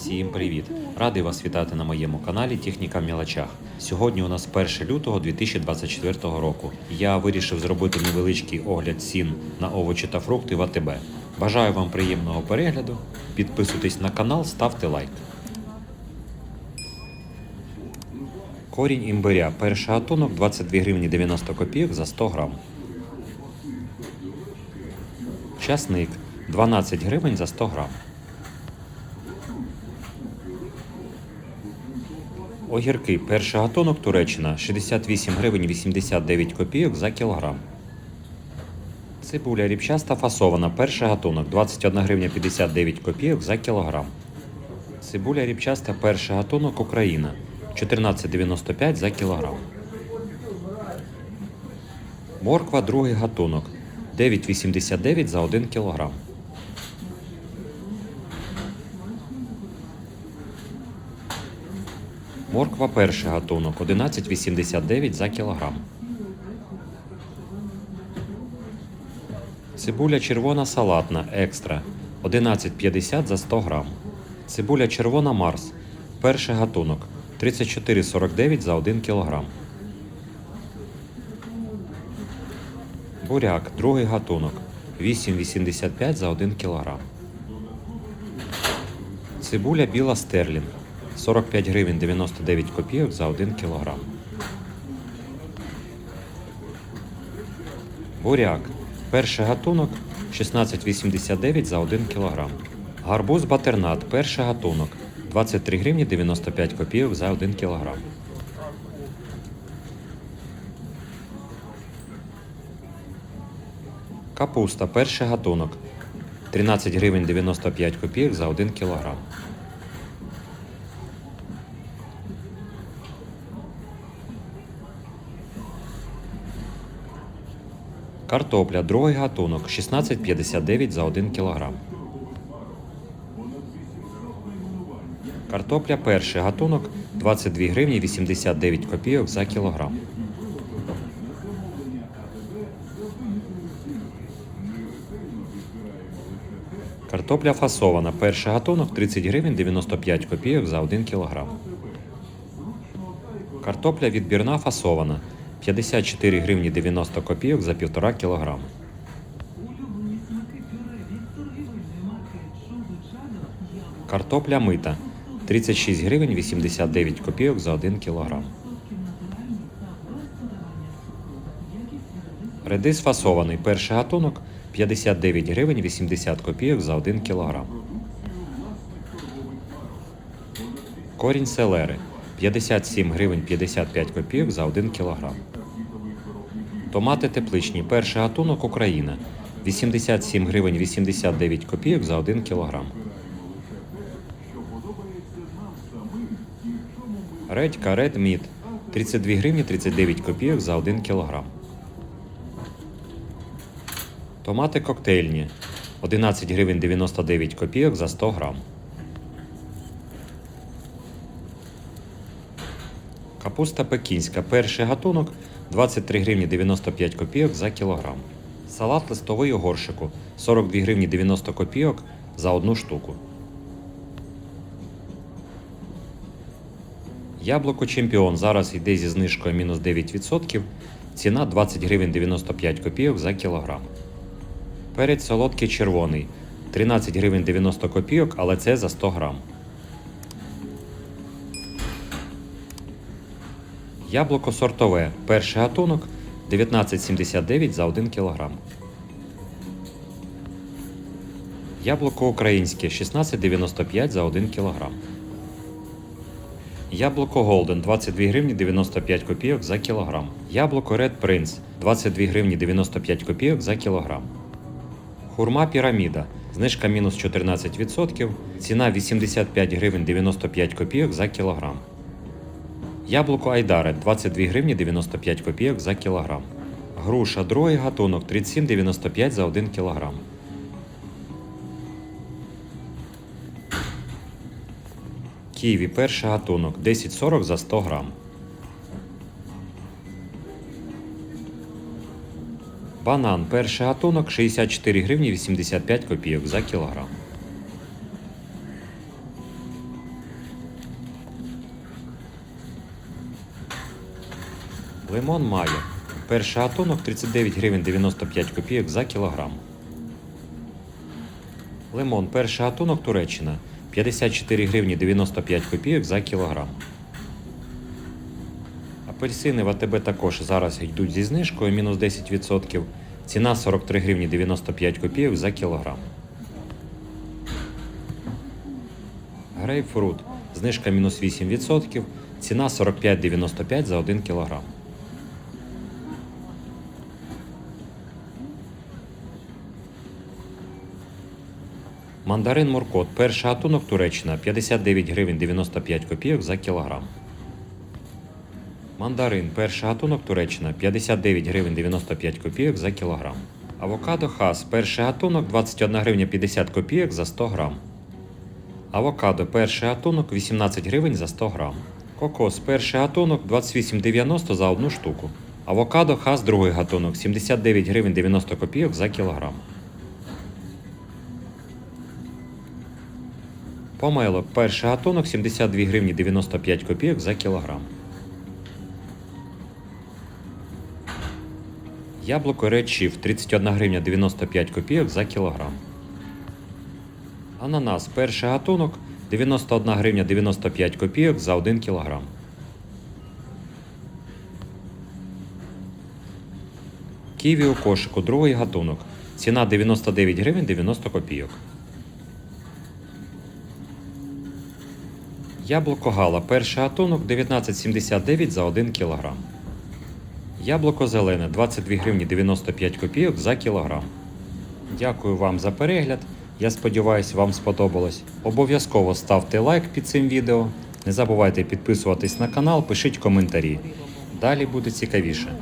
Всім привіт! Радий вас вітати на моєму каналі Техніка в мілочах. Сьогодні у нас 1 лютого 2024 року. Я вирішив зробити невеличкий огляд цін на овочі та фрукти в АТБ. Бажаю вам приємного перегляду. Підписуйтесь на канал, ставте лайк. Корінь імбиря. Перший гатунок 22 гривні 90 копійок за 100 грам. Часник 12 гривень за 100 грам. Огірки. Перший гатунок Туреччина 68 гривень 89 копійок за кілограм. Цибуля ріпчаста фасована. Перший гатунок 21 гривня 59 копійок за кілограм. Цибуля ріпчаста перший гатунок Україна 14,95 за кілограм. Морква другий гатунок 9,89 за 1 кілограм. Морква перший гатунок 11,89 за кілограм. Цибуля червона салатна екстра 11,50 за 100 грам. Цибуля червона Марс. Перший гатунок 34,49 за 1 кілограм. Буряк другий гатунок 8,85 за 1 кілограм. Цибуля біла стерлінг 45 гривень 99 копійок за 1 кілограм. Буряк. Перший гатунок 16,89 за 1 кілограм. Гарбуз батернат. Перший гатунок 23 гривні 95 копійок за 1 кілограм. Капуста. Перший гатунок 13 гривень 95 копійок за 1 кілограм. Картопля, другий гатунок 16,59 за 1 кг. Картопля перший гатунок 22 гривні 89 копійок за кілограм. Картопля фасована. Перший гатунок 30 гривень 95 копійок за 1 кілограм. Картопля відбірна фасована 54 гривні 90 копійок за 1,5 кілограми. Картопля мита 36 гривень 89 копійок за 1 кілограм. Редис фасований. Перший гатунок 59 гривень 80 копійок за 1 кілограм. Корінь селери 57 гривень 55 копійок за 1 кілограм. Томати тепличні. Перший гатунок Україна 87 гривень 89 копійок за 1 кілограм. Редька Red Meat 32 гривні 39 копійок за 1 кілограм. Томати коктейльні 11 гривень 99 копійок за 100 грам. Капуста пекінська. Перший гатунок 23 гривні 95 копійок за кілограм. Салат листовий у горшику 42 гривні 90 копійок за одну штуку. Яблуко чемпіон зараз йде зі знижкою мінус 9%. Ціна 20 гривень 95 копійок за кілограм. Перець солодкий червоний 13 гривень 90 копійок, але це за 100 грам. Яблуко сортове. Перший гатунок 19,79 за 1 кг. Яблуко українське 16,95 за 1 кг. Яблуко Голден 22 гривні 95 копійок за кілограм. Яблуко Red Prince 22 гривні 95 копійок за кілограм. Хурма піраміда. Знижка мінус 14%. Ціна 85 гривень 95 копійок за кілограм. Яблуко Айдаре 22 гривні 95 копійок за кілограм. Груша другий гатунок 37,95 за 1 кілограм. Ківі перший гатунок 10,40 за 100 грам. Банан перший гатунок 64 гривні 85 копійок за кілограм. Лимон має. Перший гатунок 39 гривень 95 копійок за кілограм. Лимон перший гатунок Туреччина 54 гривні 95 копійок за кілограм. Апельсини в АТБ також зараз йдуть зі знижкою мінус 10%. Ціна 43 гривні 95 копійок за кілограм. Грейпфрут. Знижка мінус 8%. Ціна 45,95 за 1 кілограм. Мандарин Муркот. Перший гатунок Туреччина 59 гривень 95 копійок за кілограм. Мандарин. Перший гатунок Туреччина 59 гривень 95 копійок за кілограм. Авокадо Хас. Перший гатунок 21 гривня 50 копійок за 100 грам. Авокадо перший гатунок 18 гривень за 100 грам. Кокос перший гатунок 28,90 за одну штуку. Авокадо Хас другий гатунок 79 гривень 90 копійок за кілограм. Помело перший гатунок 72 гривні 95 копійок за кілограм. Яблуко Chief 31 гривня 95 копійок за кілограм. Ананас перший гатунок 91 гривня 95 копійок за 1 кілограм. Ківі у кошику другий гатунок. Ціна 99 гривень 90 копійок. Яблуко Гала перший гатунок 19,79 за 1 кілограм. Яблуко зелене 22 гривні 95 копійок за кілограм. Дякую вам за перегляд. Я сподіваюся, вам сподобалось. Обов'язково ставте лайк під цим відео. Не забувайте підписуватись на канал, пишіть коментарі. Далі буде цікавіше.